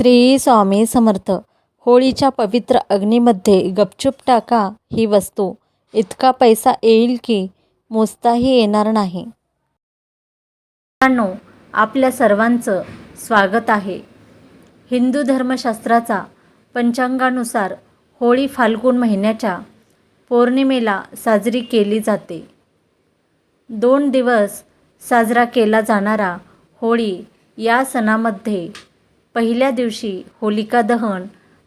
श्री स्वामी समर्थ. होळीच्या पवित्र अग्नीमध्ये गपचूप टाका ही वस्तू. इतका पैसा येईल की मोजताही येणार नाही. मित्रांनो आपल्या सर्वांचं स्वागत आहे. हिंदू धर्मशास्त्राचा पंचांगानुसार होळी फाल्गुन महिन्याच्या पौर्णिमेला साजरी केली जाते. दोन दिवस साजरा केला जाणारा होळी या सणामध्ये पहिल्या दिवशी होलिका दहन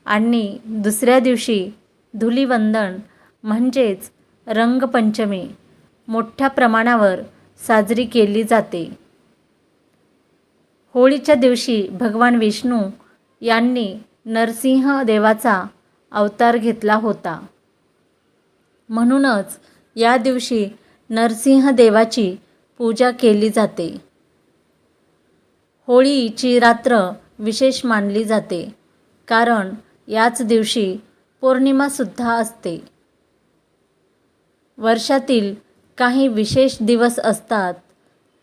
आणि दुसऱ्या दिवशी धुलिवंदन म्हणजेच रंगपंचमी मोठ्या प्रमाणावर साजरी केली जाते. होळीच्या दिवशी भगवान विष्णू यांनी नरसिंह देवाचा अवतार घेतला होता. म्हणूनच या दिवशी नरसिंह देवाची पूजा केली जाते. होळीची रात्र विशेष मानली जाते. कारण याच दिवशी पौर्णिमासुद्धा असते. वर्षातील काही विशेष दिवस असतात.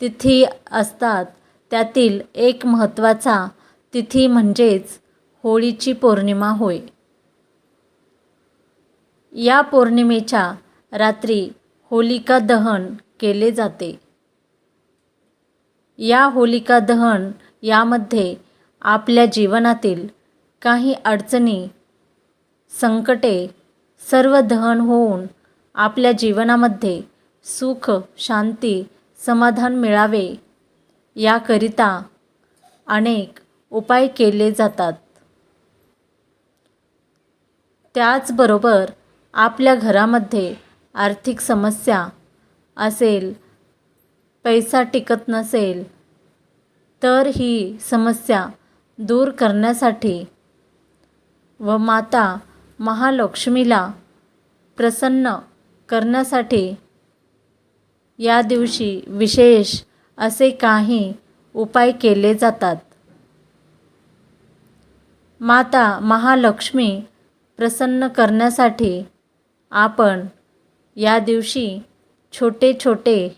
तिथी असतात. त्यातील एक महत्त्वाचा तिथी म्हणजेच होळीची पौर्णिमा होय. या पौर्णिमेच्या रात्री होलिका दहन केले जाते. या होलिका दहन यामध्ये आपल्या जीवनातील काही अडचणी संकटे सर्व दहन होऊन आपल्या जीवनामध्ये सुख शांती समाधान मिळावे याकरिता अनेक उपाय केले जातात. त्याचबरोबर आपल्या घरामध्ये आर्थिक समस्या असेल पैसा टिकत नसेल तर ही समस्या दूर करण्यासाठी व माता महालक्ष्मीला प्रसन्न करण्यासाठी या दिवशी विशेष असे काही उपाय केले जातात. माता महालक्ष्मी प्रसन्न करण्यासाठी आपण या दिवशी छोटे छोटे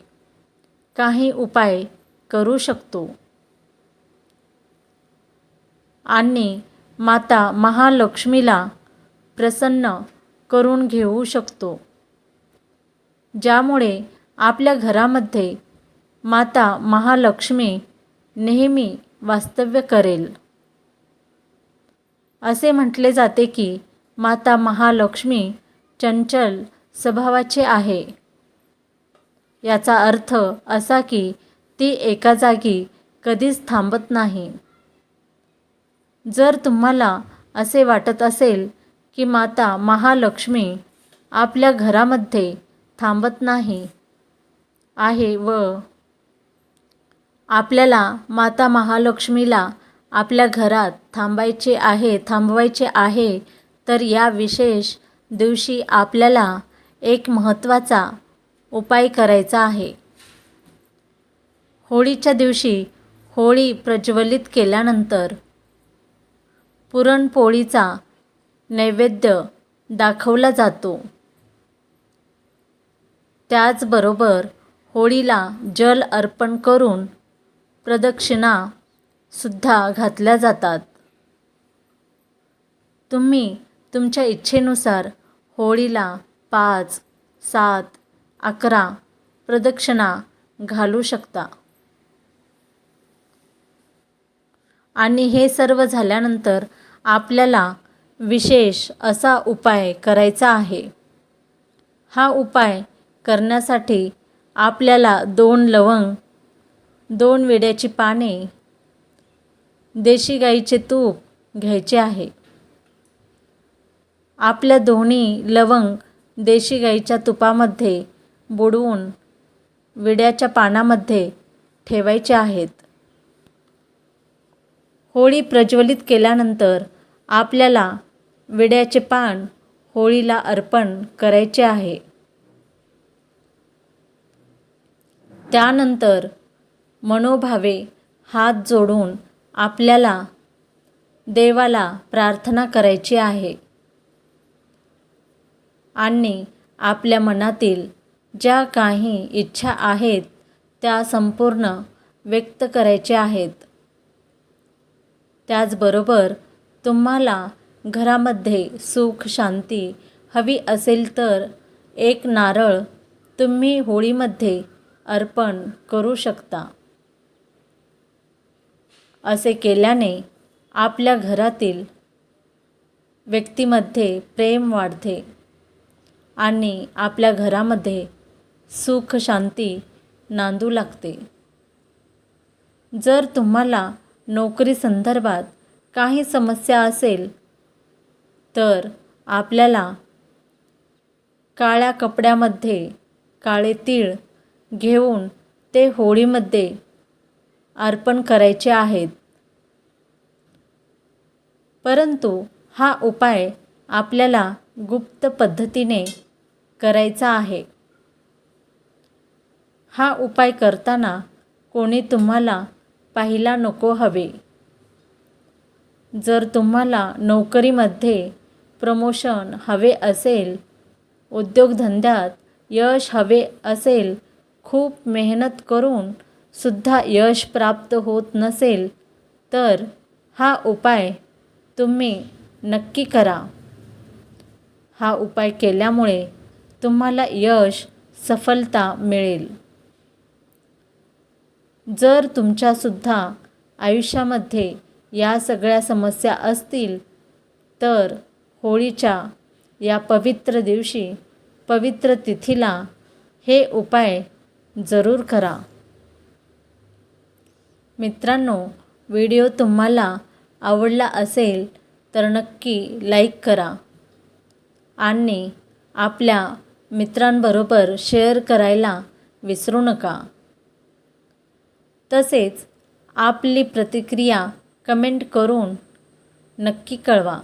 काही उपाय करू शकतो. आणि माता महालक्ष्मीला प्रसन्न करून घेऊ शकतो. ज्यामुळे आपल्या घरामध्ये माता महालक्ष्मी नेहमी वास्तव्य करेल. असे म्हटले जाते की माता महालक्ष्मी चंचल स्वभावाचे आहे. याचा अर्थ असा की ती एका जागी कधीच थांबत नाही. जर तुम्हाला असे वाटत असेल की माता महालक्ष्मी आपल्या घरामध्ये थांबत नाही आहे व आपल्याला माता महालक्ष्मीला आपल्या घरात थांबायचे आहे थांबवायचे आहे तर या विशेष दिवशी आपल्याला एक महत्त्वाचा उपाय करायचा आहे. होळीच्या दिवशी होळी प्रज्वलित केल्यानंतर पुरणपोळीचा नैवेद्य दाखवला जातो. त्याचबरोबर होळीला जल अर्पण करून प्रदक्षिणासुद्धा घातल्या जातात. तुम्ही तुमच्या इच्छेनुसार होळीला पाच सात अकरा प्रदक्षिणा घालू शकता. आणि हे सर्व झाल्यानंतर आपल्याला विशेष असा उपाय करायचा आहे. हा उपाय करण्यासाठी आपल्याला दोन लवंग दोन विड्याची पाने देशी गाईचे तूप घ्यायचे आहे. आपल्या दोन्ही लवंग देशी गाईच्या तुपामध्ये बुडवून विड्याच्या पानामध्ये ठेवायचे आहेत. होळी प्रज्वलित केल्यानंतर आपल्याला विड्याचे पान होळीला अर्पण करायचे आहे. त्यानंतर मनोभावे हात जोडून आपल्याला देवाला प्रार्थना करायची आहे. आणि आपल्या मनातील ज्या काही इच्छा आहेत त्या संपूर्ण व्यक्त करायच्या आहेत. त्याचबरोबर तुम्हाला घरामध्ये सुख शांती हवी असेल तर एक नारळ तुम्ही होळीमध्ये अर्पण करू शकता. असे केल्याने आपल्या घरातील व्यक्तीमध्ये प्रेम वाढते आणि आपल्या घरामध्ये सुख शांती नांदू लागते. जर तुम्हाला नोकरी संदर्भात काही समस्या असेल तर आपल्याला काळ्या कपड्यामध्ये काळे तीळ घेऊन ते होळीमध्ये अर्पण करायचे आहेत. परंतु हा उपाय आपल्याला गुप्त पद्धतीने करायचा आहे. हा उपाय करताना कोणी तुम्हाला पाहिला नको हवे. जर तुम्हाला नोकरीमध्ये प्रमोशन हवे असेल उद्योगधंद्यात यश हवे असेल खूप मेहनत करून सुद्धा यश प्राप्त होत नसेल तर हा उपाय तुम्ही नक्की करा. हा उपाय केल्यामुळे तुम्हाला यश सफलता मिळेल. जर तुमच्यासुद्धा आयुष्यामध्ये या सगळ्या समस्या असतील तर होळीच्या या पवित्र दिवशी पवित्र तिथीला हे उपाय जरूर करा. मित्रांनो व्हिडिओ तुम्हाला आवडला असेल तर नक्की लाईक करा आणि आपल्या मित्रांबरोबर शेअर करायला विसरू नका. तसेच आपली प्रतिक्रिया कमेंट करून नक्की कळवा.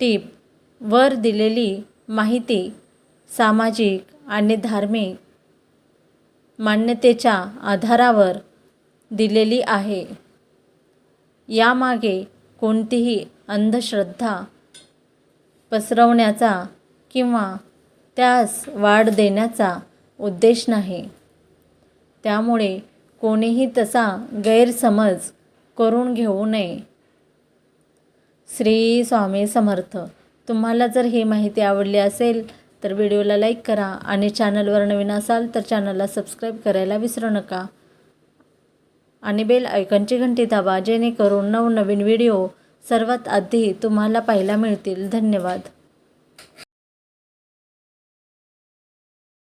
टीप वर दिलेली माहिती सामाजिक आणि धार्मिक मान्यतेच्या आधारावर दिलेली आहे. यामागे कोणतीही अंधश्रद्धा पसरवण्याचा किंवा त्यास वाढ देण्याचा उद्देश नाही. त्यामुळे कोणीही तसा गैरसमज करून घेऊ नये. श्री स्वामी समर्थ. तुम्हाला जर ही माहिती आवडली असेल तर व्हिडिओला लाईक करा आणि चॅनलवर नवीन असाल तर चॅनलला सबस्क्राईब करायला विसरू नका. आणि बेल ऐकनची घंटी दाबा जेणेकरून नवनवीन व्हिडिओ सर्वात आधी तुम्हाला पाहायला मिळतील. धन्यवाद.